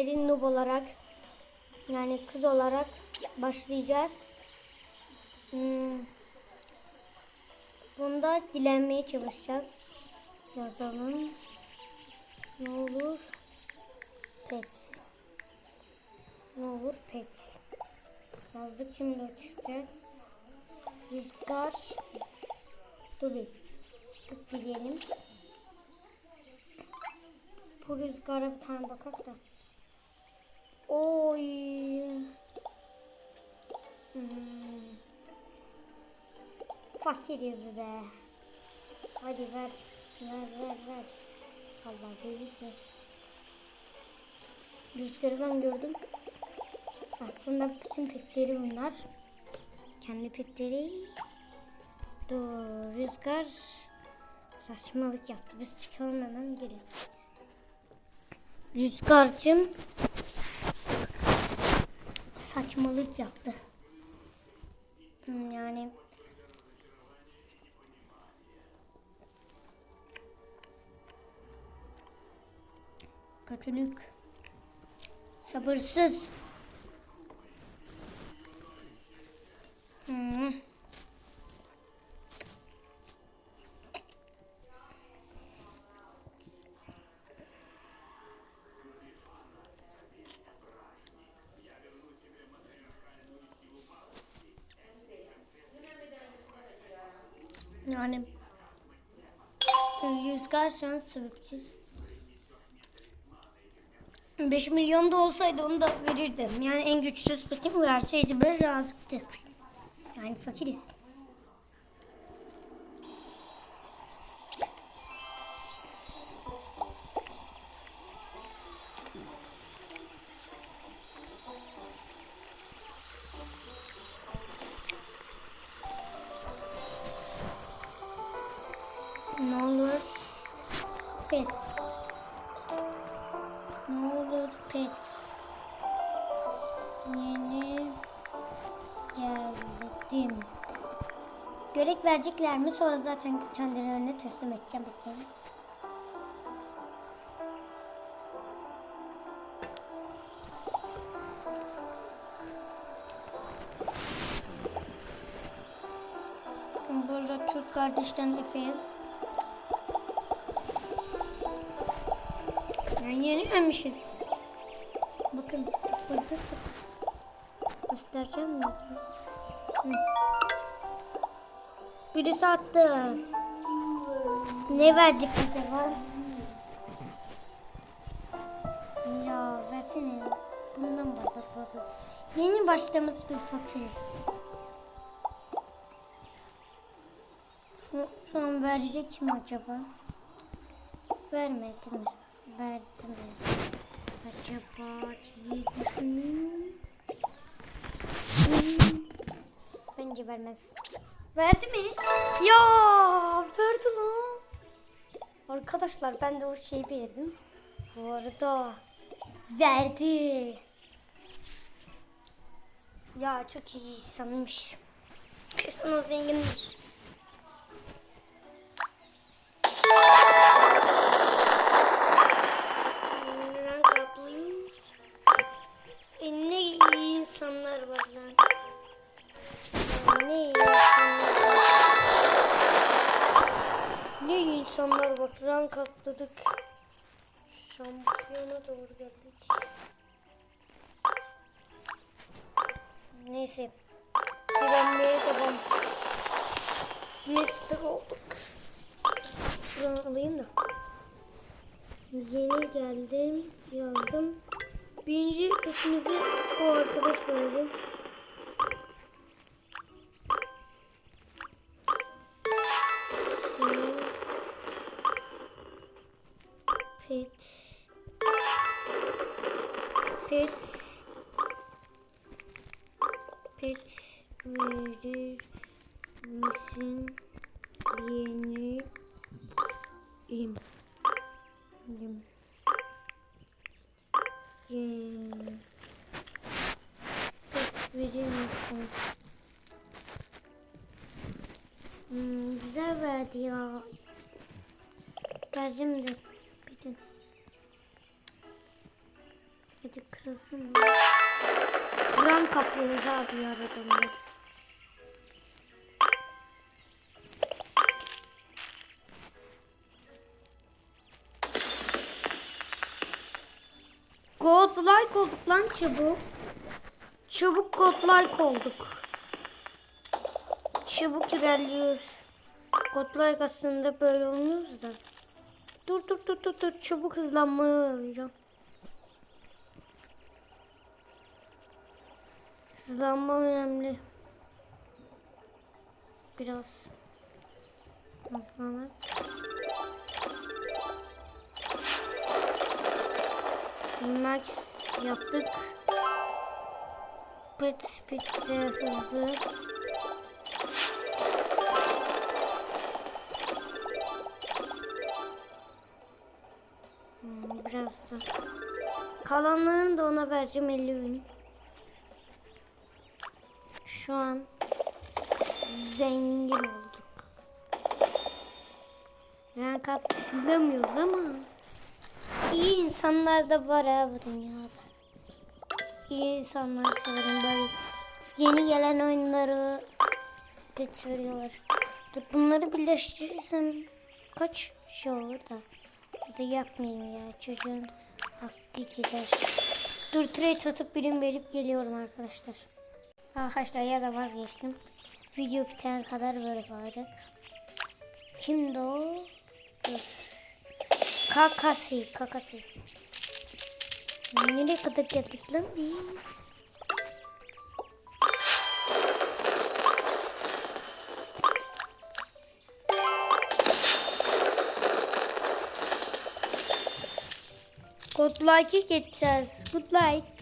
Elin noob olarak yani kız olarak başlayacağız. Hmm. Bunda dilenmeye çalışacağız. Yazalım. Ne olur? Pet. Ne olur pet. Yazdık şimdi o çıkacak. Rüzgar. Dur bir. Çıkıp gidelim. Bu rüzgara bir tane bakak da. Oy. Hmm. Fakiriz be. Hadi ver. Ver ver ver. Allah verirse. Rüzgarı ben gördüm. Aslında bütün petleri bunlar. Kendi petleri. Dur rüzgar saçmalık yaptı. Biz çıkalım hemen geri. Rüzgarcım saçmalık yaptı. Yani kötülük sabırsız Hmm. Yani rüzgar an sebepsiz. 5 milyon da olsaydı onu da verirdim. Yani en güçsüz petim verseydi böyle razıktı. Yani fakiriz. Ne olur pet. Ne olur pet. Yeni geldim. Görek verecekler mi? Sonra zaten kendilerine teslim edeceğim. Bekleyin. Burada Türk kardeşten Efe'ye. Yani yenilmemişiz. Bakın sıfırda sıfır. Göstereceğim mi? Hı. Birisi attı. Ne verecek acaba? Ya versene. Bundan bak. Yeni başlamış bir fakiriz. Şu, şu an verecek mi acaba? Vermedi mi? Verdi mi? Acaba diye düşünüyorum. Bence vermez. Verdi mi? Ya verdi lan. Arkadaşlar ben de o şeyi beğendim. Bu arada verdi. Ya çok iyi sanmış. Kesin o zengindir. Rank atladık. Şampiyona doğru geldik. Neyse. Direnmeye devam. Master olduk. Şuradan alayım da. Yeni geldim. Yazdım. Birinci ismimizi o arkadaş verdi. Verir misin? Yeni im. im. Yeni. Pet verir misin? Hmm, güzel verdi ya. Verdim de. Bir de. De kırılsın mı? Buran kaplıyoruz abi aradan. Like olduk lan çabuk. Çabuk gold like olduk. Çabuk ilerliyoruz. God like aslında böyle olmuyoruz da. Dur dur dur dur dur çabuk hızlanmayı öğreneceğim. Hızlanma önemli. Biraz hızlanak. Max yaptık. Pet speed de hızlı. Hmm, biraz da. Kalanlarını da ona vereceğim 50 bin. Şu an zengin olduk. Rank atlamıyoruz ama iyi insanlar da var ha bu dünyada. İyi insanlar severim böyle yeni gelen oyunları getiriyorlar. Dur bunları birleştirirsem kaç şey olur da. Da yapmayayım ya çocuğun hakkı gider. Dur trade atıp birim verip geliyorum arkadaşlar. Arkadaşlar ya da vazgeçtim. Video bitene kadar böyle kalacak. Kimdi o? Dur. Kakasi, kakasi. Nereye kadar geldik lan biz? Good like'ı geçeceğiz. Good like.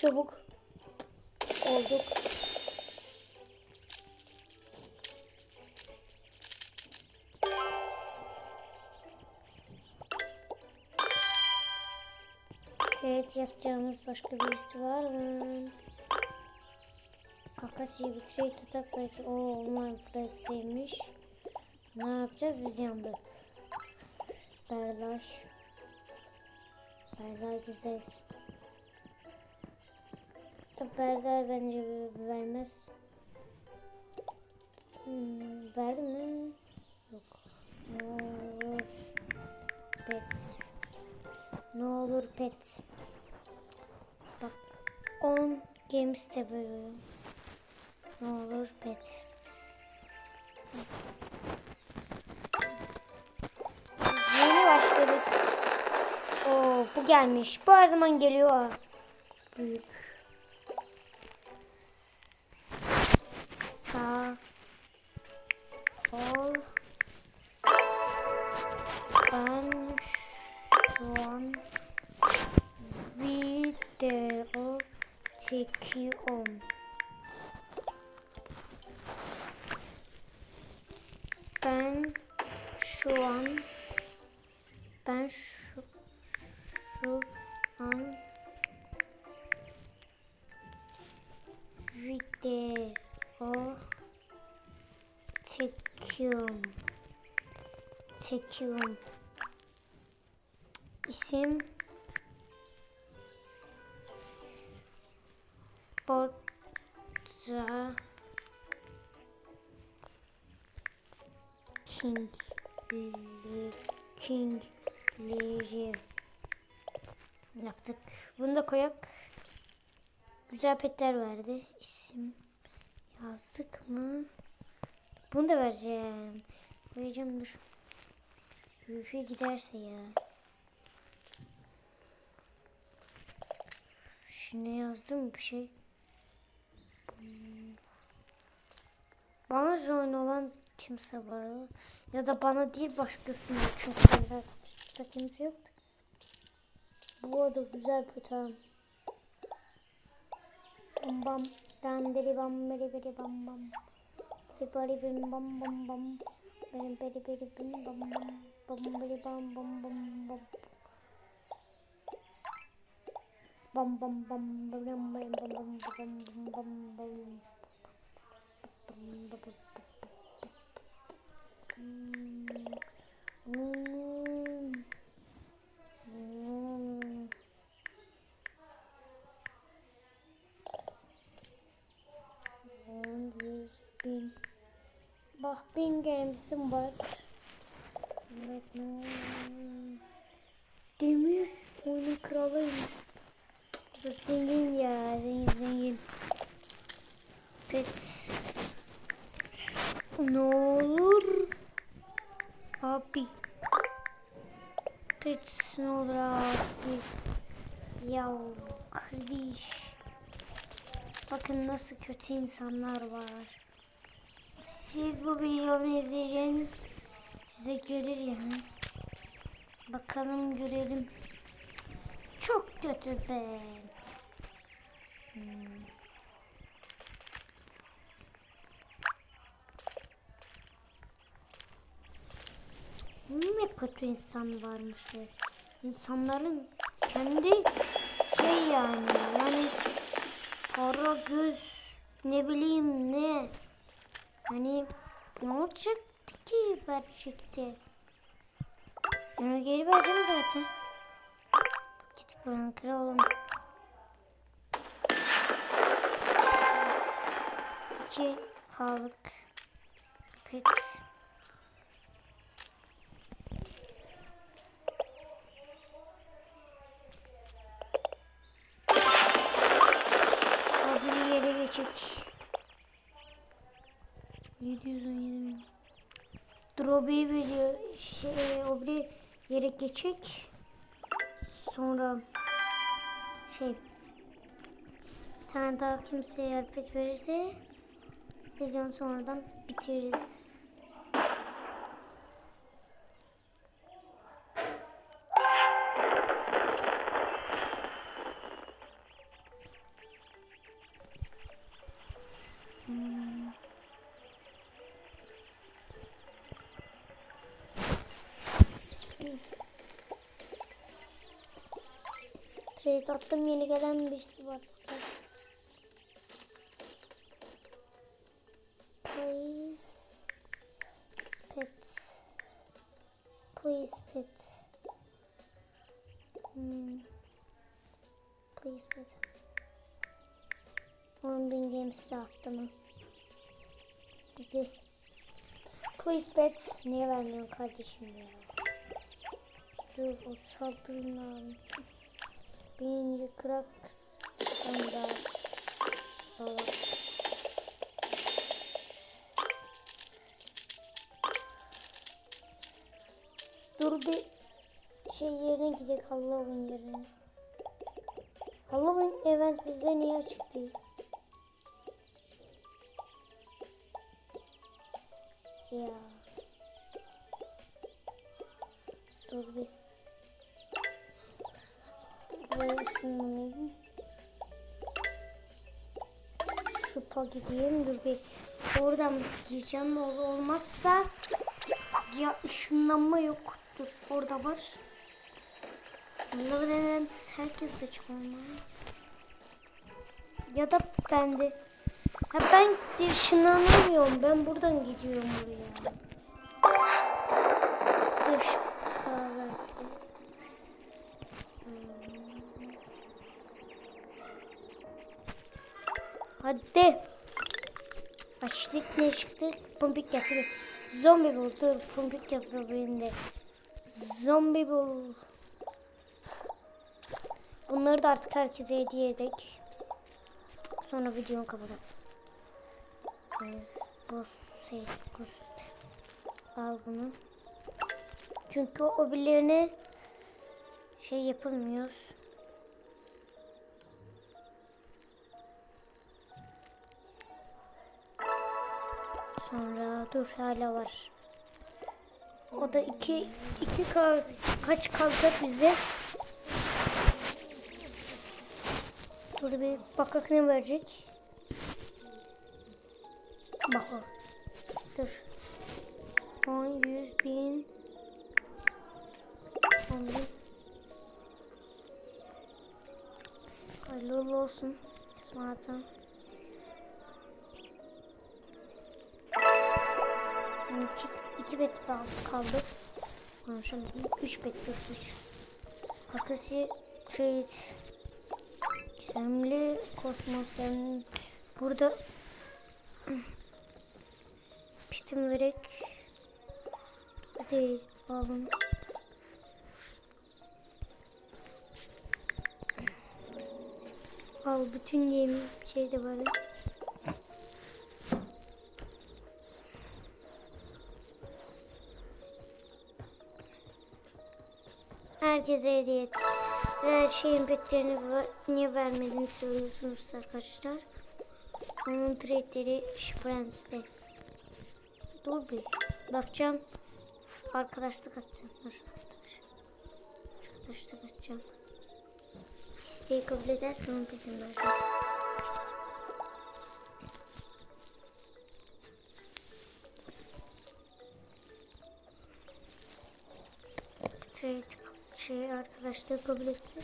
Çabuk olduk. Evet yapacağımız başka birisi var mı? Kakasi'ye bir trade atak belki. Oo online flight'teymiş. Ne yapacağız biz yandık. Berlaş. Berlaş güzel. Berlaş bence vermez. Hmm, verdi mi? Yok. Ne olur pet. Ne olur pet. Bak 10 games de böyle. Ne olur pet. Yeni başladık. Oo, bu gelmiş. Bu her zaman geliyor. Büyük. 2 10 Ben şu an ben şu şu an video çekiyorum. Çekiyorum. İsim Borca King Kingleri yaptık. Bunu da koyak. Güzel petler verdi. İsim yazdık mı? Bunu da vereceğim. Koyacağım dur. Büyüfe giderse ya. Şimdi yazdım bir şey. Hmm. Bana join olan kimse var? Ya da bana değil başkasına çünkü bende kimse yoktu. Bu arada güzel bir tane. Bam bam. Dandeli bam beri beri bam bam. Beri beri bim bam bam bam. Beri beri beri bim bam bam. Bam bili bam bam bam bam. Bam bam bam bam bam bam bam bam bam bam bam bam. Hmm. Hmm. On yüz bin. Bak bin games'im var. Demir oyunun kralıymış. Zengin ya zengin zengin. Pet. Ne olur? Abi. Pet ne olur abi. Ya kardeş. Bakın nasıl kötü insanlar var. Siz bu videomu izleyeceğiniz size gelir yani. Bakalım görelim. Çok kötü be. Hmm. Ne kötü insan varmış be. İnsanların kendi şey yani yani kara göz ne bileyim ne hani ne olacaktı ki verecekti. Onu geri vereceğim zaten. Git buranı kır oğlum. İki kaldık. Pet. Öbür yere geçecek. 717 bin. Drobi'yi biliyor. Şey, öbür yere geçecek. Sonra şey bir tane daha kimseye harpet verirse videonun sonradan bitiririz. Trade attım yeni gelen birisi var. Please pet. Please pet. Hmm. Please pet. 10 bin games de attım ha. Please bet. Niye vermiyorsun kardeşim ya? Dur 36 bin lazım. Birinci kırak onda falan. Dur bir şey yerine gidelim Halloween yerine. Halloween event bizde niye açık değil? Ya. Dur bir. Şupa gideyim. Dur bir. Oradan gideceğim. Ol olmazsa ya ışınlanma yoktur. Orada var. Bunlar neden herkes de çıkmamalı. Ya da bende. Ha ben ışınlanamıyorum. Ben buradan gidiyorum buraya. Dur. Hadi. Ne çıktı? Pompik yapıyor. Zombi bul. Dur pompik yapıyor birinde. Zombi bul. Bunları da artık herkese hediye edek. Sonra videonu kapatalım. Bu şey bu al bunu. Çünkü o birilerine şey yapılmıyor. Dur hala var. O da iki iki ka kaç kalacak bize? Dur bir bakak ne verecek? Bak. Dur. 10, 100, 1000, 11. Hayırlı uğurlu olsun. İsmail'den. Yani iki, iki bet kaldı-. Konuşamadım. Üç bet üç. Hakası trade. Gizemli kosmos yani burada pitim vererek değil alın. Al bütün yem şeyde var. Herkese hediye et. Her şeyin petlerini niye vermediğini söylüyorsunuz arkadaşlar. Onun trade'leri Friends'te. Dur bir. Bakacağım. Arkadaşlık atacağım. Dur. Arkadaş. Arkadaşlık atacağım. İsteği kabul edersen onu bizim vereceğim. Trade şey arkadaşlığı kabul etse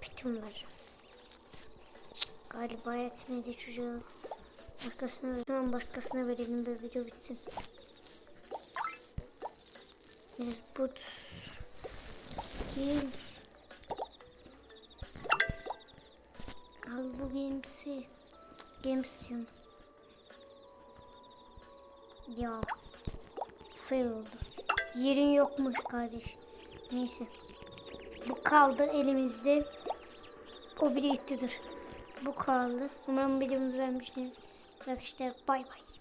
pitim var. Galiba etmedi çocuğa. Başkasına. Tamam başkasına verelim ve video bitsin. Yes, but game Al bu games'i Games diyorum Ya Fail oldu Yerin yokmuş kardeş Neyse Bu kaldı elimizde. O biri gitti dur. Bu kaldı. Umarım videomuzu beğenmişsiniz. Arkadaşlar bay bay